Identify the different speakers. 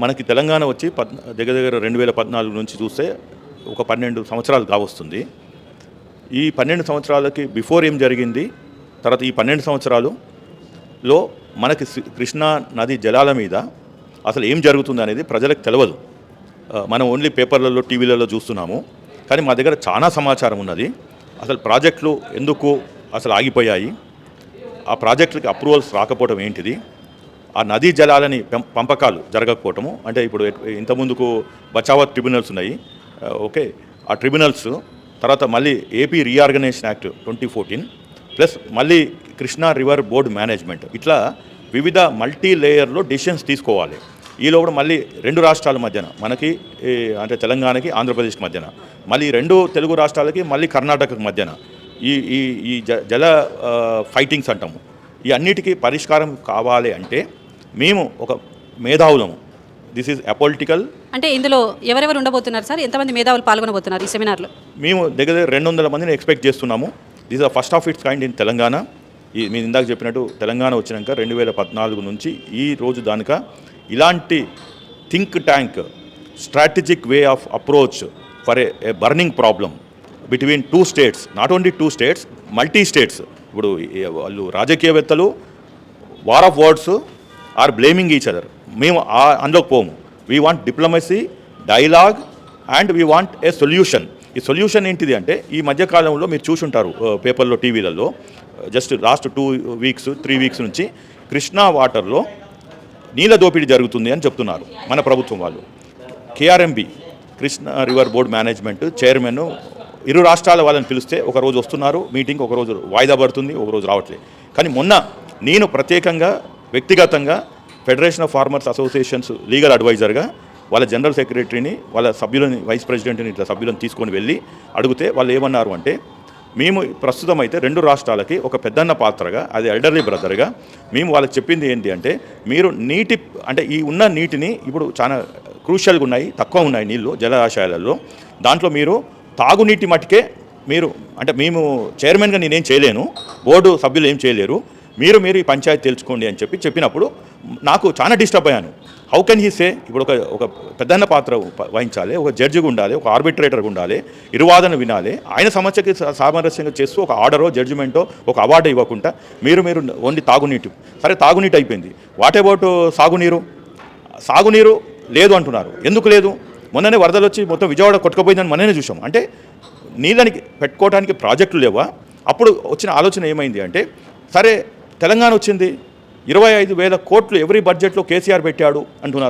Speaker 1: మనకి తెలంగాణ వచ్చి పద్ దగ్గర దగ్గర రెండు వేల పద్నాలుగు నుంచి చూస్తే ఒక పన్నెండు సంవత్సరాలు కావస్తుంది. ఈ పన్నెండు సంవత్సరాలకి బిఫోర్ ఏం జరిగింది? తర్వాత ఈ పన్నెండు సంవత్సరాలులో మనకి కృష్ణా నది జలాల మీద అసలు ఏం జరుగుతుంది అనేది ప్రజలకు తెలియదు మనం ఓన్లీ పేపర్లలో టీవీలలో చూస్తున్నాము. కానీ మా దగ్గర చాలా సమాచారం ఉన్నది. అసలు ప్రాజెక్టులు ఎందుకు అసలు ఆగిపోయాయి? ఆ ప్రాజెక్టులకి అప్రూవల్స్ రాకపోవడం ఏంటిది? ఆ నదీ జలాలని పంపకాలు జరగకపోవటము. అంటే ఇప్పుడు ఇంతకుముందుకు బచావత్ ట్రిబ్యునల్స్ ఉన్నాయి. ఓకే. ఆ ట్రిబ్యునల్స్ తర్వాత మళ్ళీ AP reorganisation act twenty fourteen plus మళ్ళీ కృష్ణా రివర్ బోర్డ్ మేనేజ్మెంట్. ఇట్లా వివిధ మల్టీ లేయర్లో డిసిషన్స్ తీసుకోవాలి. ఈ లోపల మళ్ళీ రెండు రాష్ట్రాల మధ్యన మనకి అంటే తెలంగాణకి ఆంధ్రప్రదేశ్ మధ్యన. మళ్ళీ రెండు తెలుగు రాష్ట్రాలకి మళ్ళీ కర్ణాటకకు మధ్యన. ఈ ఈ ఈ జ జల ఫైటింగ్స్ అంటాము. ఈ అన్నిటికీ పరిష్కారం కావాలి అంటే మేము ఒక మేధావులము. దిస్ ఈజ్ అపొలిటికల్
Speaker 2: అంటే ఇందులో ఎవరెవరు ఉండబోతున్నారు సార్? ఎంతమంది మేధావులు పాల్గొనబోతున్నారు ఈ సెమినార్లో?
Speaker 1: మేము దగ్గర దగ్గర రెండు వందల మందిని ఎక్స్పెక్ట్ చేస్తున్నాము. This are first of its kind in Telangana ఈ మీరు ఇందాక చెప్పినట్టు తెలంగాణ వచ్చినాక రెండు వేల పద్నాలుగు నుంచి ఈ రోజు దానిక ఇలాంటి think tank strategic way of approach for a burning problem between two states not only two states multi states. ఇప్పుడు వాళ్ళు రాజకీయవేత్తలు war of words or blaming each other మేము అందులోకి పోము. We want diplomacy dialogue and we want a solution ఈ solution ఏంటిది అంటే ఈ మధ్యకాలంలో మీరు చూసుంటారు పేపర్లో టీవీలలో just last two weeks three weeks నుంచి కృష్ణా వాటర్లో నీళ్ళ దోపిడీ జరుగుతుంది అని చెప్తున్నారు మన ప్రభుత్వం వాళ్ళు. KRMB Krishna river board management chairman ఇరు రాష్ట్రాల వాళ్ళని పిలిస్తే ఒకరోజు వస్తున్నారు మీటింగ్ ఒకరోజు వాయిదా పడుతుంది ఒక రోజు రావట్లేదు. కానీ మొన్న నేను ప్రత్యేకంగా వ్యక్తిగతంగా federation of farmers associations legal అడ్వైజర్గా వాళ్ళ జనరల్ సెక్రటరీని వాళ్ళ సభ్యులని వైస్ ప్రెసిడెంట్ని ఇట్లా సభ్యులను తీసుకొని వెళ్ళి అడిగితే వాళ్ళు ఏమన్నారు అంటే మేము ప్రస్తుతం అయితే రెండు రాష్ట్రాలకి ఒక పెద్దన్న పాత్రగా అది ఎల్డర్లీ బ్రదర్గా మేము వాళ్ళకి చెప్పింది ఏంటి అంటే మీరు నీటి అంటే ఈ ఉన్న నీటిని ఇప్పుడు చాలా క్రూషియల్గా ఉన్నాయి తక్కువ ఉన్నాయి నీళ్ళు జలాశయాలలో. దాంట్లో మీరు తాగునీటి మట్టుకే మీరు అంటే మేము చైర్మన్గా నేనేం చేయలేను బోర్డు సభ్యులు ఏం చేయలేరు మీరు మీరు ఈ పంచాయతీ తెలుసుకోండి అని చెప్పి చెప్పినప్పుడు నాకు చాలా డిస్టర్బ్ అయ్యాను. హౌ కెన్ హీ సే ఇప్పుడు ఒక ఒక పెద్దన్న పాత్ర వహించాలి ఒక జడ్జిగా ఉండాలి ఒక ఆర్బిట్రేటర్గా ఉండాలి ఇరువాదన వినాలి ఆయన సమస్యకి సామరస్యంగా చేస్తూ ఒక ఆర్డరో జడ్జిమెంటో ఒక అవార్డు ఇవ్వకుండా మీరు మీరు ఓన్లీ తాగునీటి. సరే తాగునీటి అయిపోయింది. వాట్ అబౌట్ uh, సాగునీరు? సాగునీరు లేదు అంటున్నారు. ఎందుకు లేదు? మొన్ననే వరదలు వచ్చి మొత్తం విజయవాడ కొట్టుకుపోయిందని మొన్ననే చూసాం అంటే నీళ్ళని పెట్టుకోవడానికి ప్రాజెక్టులు లేవా? అప్పుడు వచ్చిన ఆలోచన ఏమైంది అంటే సరే తెలంగాణ వచ్చింది. ఇరవై ఐదు వేల కోట్లు ఎవరి బడ్జెట్లో కేసీఆర్ పెట్టాడు అంటున్నారు.